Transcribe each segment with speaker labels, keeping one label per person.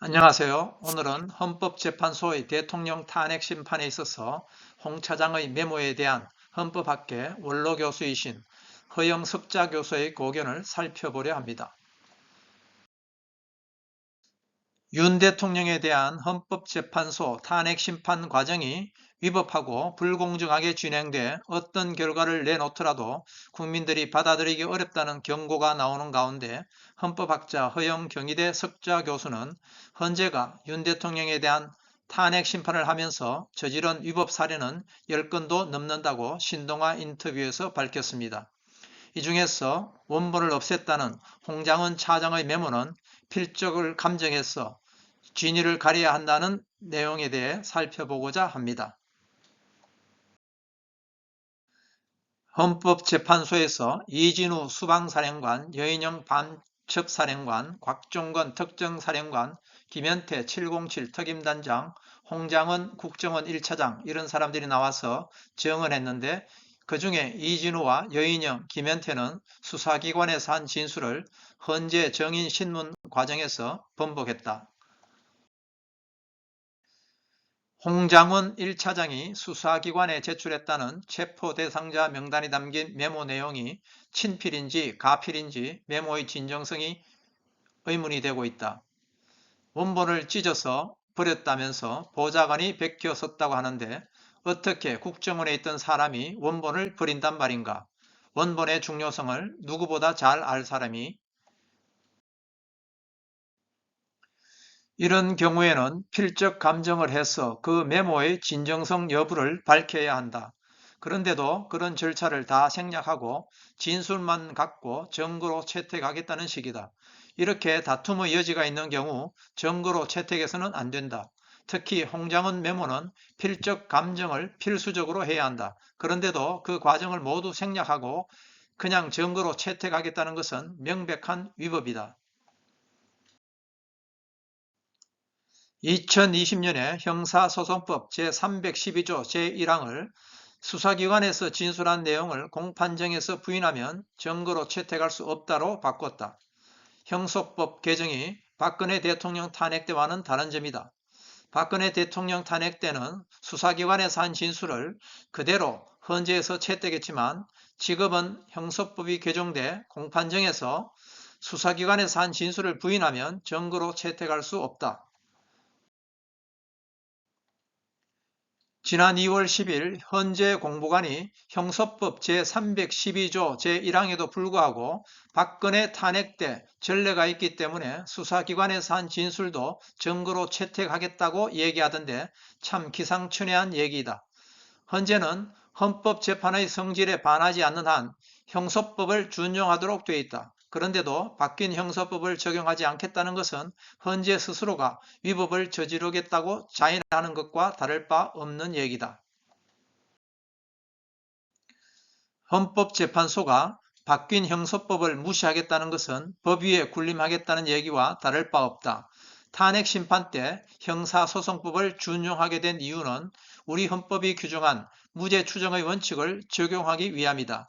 Speaker 1: 안녕하세요. 오늘은 헌법재판소의 대통령 탄핵 심판에 있어서 홍 차장의 메모에 대한 헌법학계 원로 교수이신 허영석자 교수의 고견을 살펴보려 합니다. 윤 대통령에 대한 헌법재판소 탄핵 심판 과정이 위법하고 불공정하게 진행돼 어떤 결과를 내놓더라도 국민들이 받아들이기 어렵다는 경고가 나오는 가운데 헌법학자 허영 경희대 석좌 교수는 헌재가 윤 대통령에 대한 탄핵 심판을 하면서 저지른 위법 사례는 10건도 넘는다고 신동아 인터뷰에서 밝혔습니다. 이 중에서 원본을 없앴다는 홍장은 차장의 메모는 필적을 감정해서 진위를 가려야 한다는 내용에 대해 살펴보고자 합니다. 헌법재판소에서 이진우 수방사령관, 여인영 반첩사령관, 곽종건 특정사령관, 김현태 707 특임단장, 홍장은 국정원 1차장 이런 사람들이 나와서 증언했는데 그 중에 이진우와 여인영, 김현태는 수사기관에서 한 진술을 헌재 정인 신문 과정에서 번복했다. 홍장훈 1차장이 수사기관에 제출했다는 체포 대상자 명단이 담긴 메모 내용이 친필인지 가필인지 메모의 진정성이 의문이 되고 있다. 원본을 찢어서 버렸다면서 보좌관이 베껴 썼다고 하는데 어떻게 국정원에 있던 사람이 원본을 버린단 말인가? 원본의 중요성을 누구보다 잘 알 사람이 이런 경우에는 필적 감정을 해서 그 메모의 진정성 여부를 밝혀야 한다. 그런데도 그런 절차를 다 생략하고 진술만 갖고 증거로 채택하겠다는 식이다. 이렇게 다툼의 여지가 있는 경우 증거로 채택해서는 안 된다. 특히 홍장은 메모는 필적 감정을 필수적으로 해야 한다. 그런데도 그 과정을 모두 생략하고 그냥 증거로 채택하겠다는 것은 명백한 위법이다. 2020년에 형사소송법 제312조 제1항을 수사기관에서 진술한 내용을 공판정에서 부인하면 증거로 채택할 수 없다로 바꿨다. 형소법 개정이 박근혜 대통령 탄핵 때와는 다른 점이다. 박근혜 대통령 탄핵 때는 수사기관에서 한 진술을 그대로 헌재에서 채택했지만 지금은 형소법이 개정돼 공판정에서 수사기관에서 한 진술을 부인하면 증거로 채택할 수 없다. 지난 2월 10일 헌재 공보관이 형소법 제312조 제1항에도 불구하고 박근혜 탄핵 때 전례가 있기 때문에 수사기관에서 한 진술도 증거로 채택하겠다고 얘기하던데 참 기상천외한 얘기이다. 헌재는 헌법재판의 성질에 반하지 않는 한 형소법을 준용하도록 되어 있다. 그런데도 바뀐 형사법을 적용하지 않겠다는 것은 헌재 스스로가 위법을 저지르겠다고 자인하는 것과 다를 바 없는 얘기다. 헌법재판소가 바뀐 형소법을 무시하겠다는 것은 법 위에 군림하겠다는 얘기와 다를 바 없다. 탄핵 심판 때 형사소송법을 준용하게 된 이유는 우리 헌법이 규정한 무죄 추정의 원칙을 적용하기 위함이다.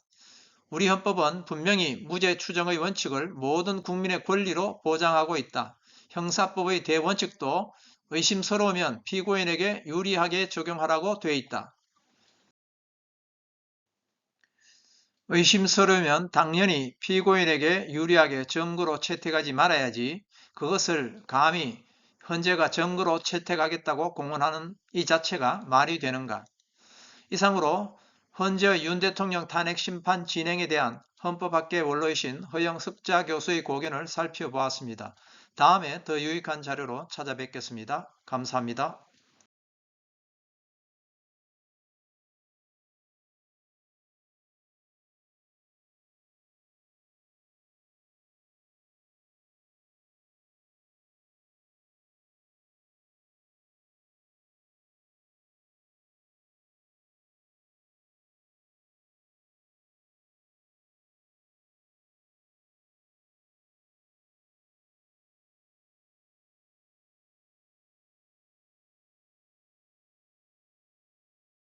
Speaker 1: 우리 헌법은 분명히 무죄 추정의 원칙을 모든 국민의 권리로 보장하고 있다. 형사법의 대원칙도 의심스러우면 피고인에게 유리하게 적용하라고 되어 있다. 의심스러우면 당연히 피고인에게 유리하게 증거로 채택하지 말아야지 그것을 감히 헌재가 증거로 채택하겠다고 공언하는 이 자체가 말이 되는가. 이상으로 헌재 윤 대통령 탄핵 심판 진행에 대한 헌법학계 원로이신 허영석자 교수의 고견을 살펴보았습니다. 다음에 더 유익한 자료로 찾아뵙겠습니다. 감사합니다.